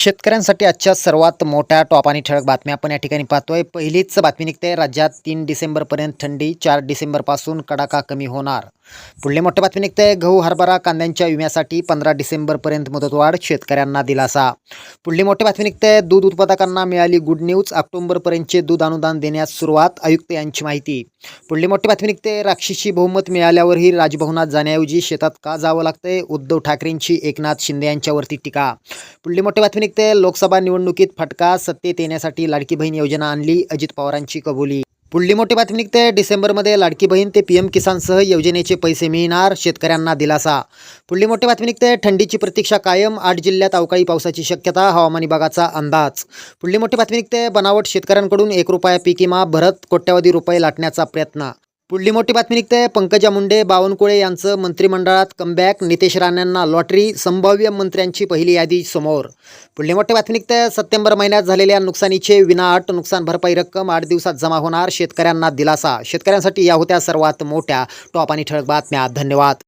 शेतकऱ्यांसाठी आजच्या सर्वात मोठ्या टॉप आणि ठळक बातम्या आपण या ठिकाणी पाहतोय. पहिलीच बातमी निघते. राज्यात तीन डिसेंबरपर्यंत थंडी चार डिसेंबरपासून कडाका कमी होणार. पुढली मोठ्या बातमी निघते गहू हरभरा कांद्यांच्या विम्यासाठी पंधरा डिसेंबरपर्यंत मुदतवाढ शेतकऱ्यांना दिलासा. पुढली मोठी बातमी निघते दूध उत्पादकांना मिळाली गुड न्यूज ऑक्टोबरपर्यंतचे दूध अनुदान देण्यास सुरुवात आयुक्त यांची माहिती. पुढली मोठी बातमी निघते राक्षीशी बहुमत मिळाल्यावरही राजभवनात जाण्याऐवजी शेतात का जावं लागतंय? उद्धव ठाकरेंची एकनाथ शिंदे यांच्यावरती टीका. पुढली मोठी बातमी निघते लोकसभा निवडणुकीत फटका सत्तेत येण्यासाठी लाडकी बहीण योजना आणली अजित पवारांची कबुली. पुढली मोठी बातमी निघते. डिसेंबरमध्ये लाडकी बहीण ते पी एम किसानसह योजनेचे पैसे मिळणार शेतकऱ्यांना दिलासा. पुढली मोठी बातमी निघते. थंडीची प्रतीक्षा कायम. आठ जिल्ह्यात अवकाळी पावसाची शक्यता. हवामान विभागाचा अंदाज. पुढली मोठी बातमी निघते. बनावट शेतकऱ्यांकडून एक रुपया पीक विमा भरत कोट्यवधी रुपये लाटण्याचा प्रयत्न. पुढली मोठी बातमी निघते. पंकजा मुंडे बावनकुळे यांचं मंत्रिमंडळात कमबॅक नितेश राणेंना लॉटरी संभाव्य मंत्र्यांची पहिली यादी समोर. पुढली मोठी बातमी निघते. सप्टेंबर महिन्यात झालेल्या नुकसानीचे विनाअट नुकसान भरपाई रक्कम आठ दिवसात जमा होणार. शेतकऱ्यांना दिलासा. शेतकऱ्यांसाठी या होत्या सर्वात मोठ्या. टॉप आणि ठळक बातम्या. धन्यवाद.